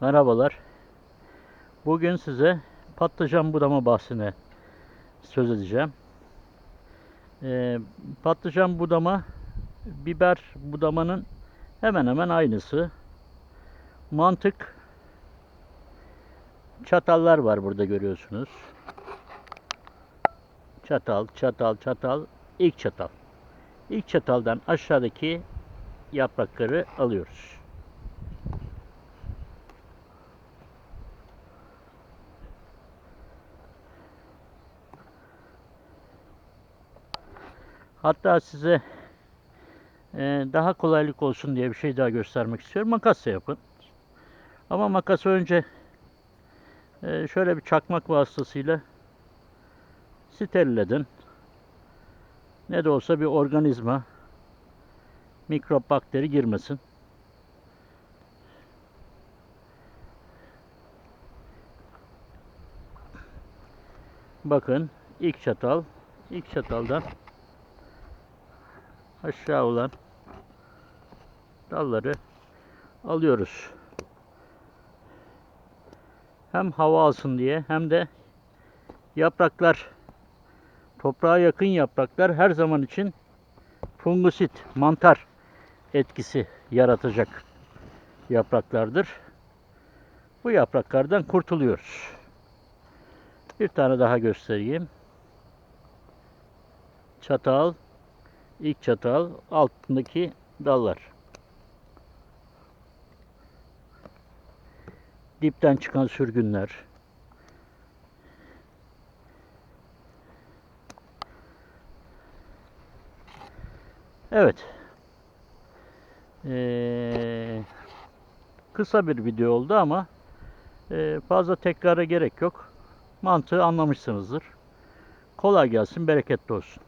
Merhabalar. Bugün size patlıcan budama bahsine söz edeceğim. Ee, patlıcan budama, biber budamanın hemen hemen aynısı. Mantık çatallar var burada görüyorsunuz. Çatal, çatal, çatal, ilk çatal. İlk çataldan aşağıdaki yaprakları alıyoruz. Hatta size e, daha kolaylık olsun diye bir şey daha göstermek istiyorum. Makasla yapın. Ama makası önce e, şöyle bir çakmak vasıtasıyla steril. Ne de olsa bir organizma, mikrop, bakteri girmesin. Bakın ilk çatal, ilk çataldan aşağı olan dalları alıyoruz. Hem hava alsın diye hem de yapraklar toprağa yakın yapraklar her zaman için fungusit, mantar etkisi yaratacak yapraklardır. Bu yapraklardan kurtuluyoruz. Bir tane daha göstereyim. Çatal, ilk çatal, altındaki dallar. Dipten çıkan sürgünler. Evet. Ee, kısa bir video oldu ama e, fazla tekrara gerek yok. Mantığı anlamışsınızdır. Kolay gelsin, bereketli olsun.